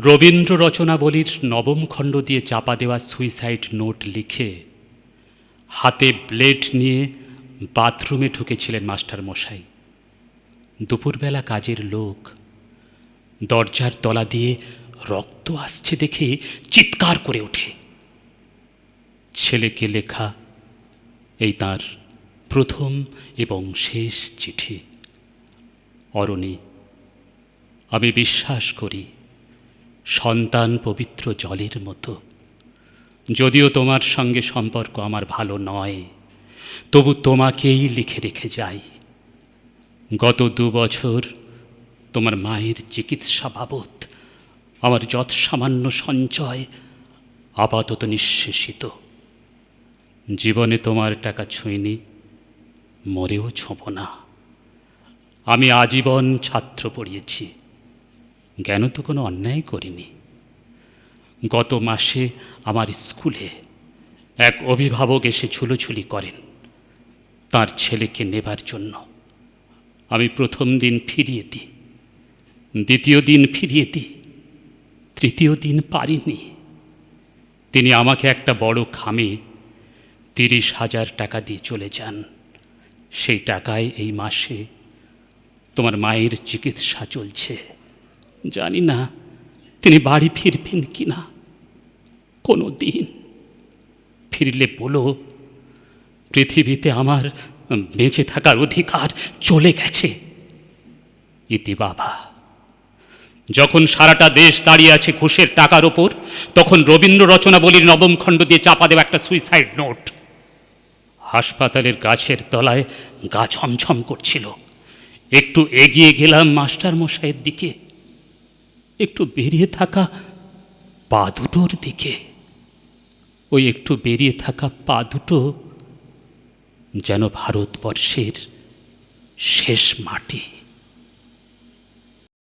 রবীন্দ্র রচনাবলীর নবম খণ্ড দিয়ে চাপা দেওয়া সুইসাইড নোট লিখে হাতে ব্লেড নিয়ে বাথরুমে ঢুকেছিলেন মাস্টার মশাই দুপুরবেলা কাজের লোক দরজার তলা দিয়ে রক্ত আসছে দেখে চিৎকার করে ওঠে। ছেলেকে লেখা এই তার প্রথম এবং শেষ চিঠি। অরণি, আমি বিশ্বাস করি সন্তান পবিত্র জলের মতো। যদিও তোমার সঙ্গে সম্পর্ক আমার ভালো নয়, তবু তোমাকেই লিখে রেখে যাই। গত দু বছর তোমার মায়ের চিকিৎসা বাবদ আমার যৎ সামান্য সঞ্চয় আপাতত নিঃশেষিত। জীবনে তোমার টাকা ছুঁইনি, মরেও ছোঁব না। আমি আজীবন ছাত্র পড়িয়েছি। জ্ঞান তো কোনো অন্যায় করিনি। গত মাসে আমার স্কুলে এক অভিভাবক এসে ছুলোছুলি করেন। তার ছেলেকে নেবার জন্য। আমি প্রথম দিন ফিরিয়ে দিই। দ্বিতীয় দিন ফিরিয়ে দিই। তৃতীয় দিন পারিনি। তিনি আমাকে একটা বড় খামে তিরিশ হাজার টাকা দিয়ে চলে যান। সেই টাকায় এই মাসে তোমার মায়ের চিকিৎসা চলছে। জানি না তিনি বাড়ি ফিরবেন কি না। কোনো দিন ফিরলে বলো, পৃথিবীতে আমার বেঁচে থাকার অধিকার চলে গেছে। ইতি বাবা, যখন সারাটা দেশ দাঁড়িয়ে আছে ঘুষের টাকার ওপর, তখন রবীন্দ্র রচনাবলীর নবম খণ্ড দিয়ে চাপা দেওয়া একটা সুইসাইড নোট হাসপাতালের গাছের তলায় গা ছমছম করছিল। একটু এগিয়ে গেলাম মাস্টার মশাইয়ের দিকে। একটু বেরিয়ে থাকা পা দুটোর দিকে। ওই একটু বেরিয়ে থাকা পা দুটো যেন ভারতবর্ষের শেষ মাটি।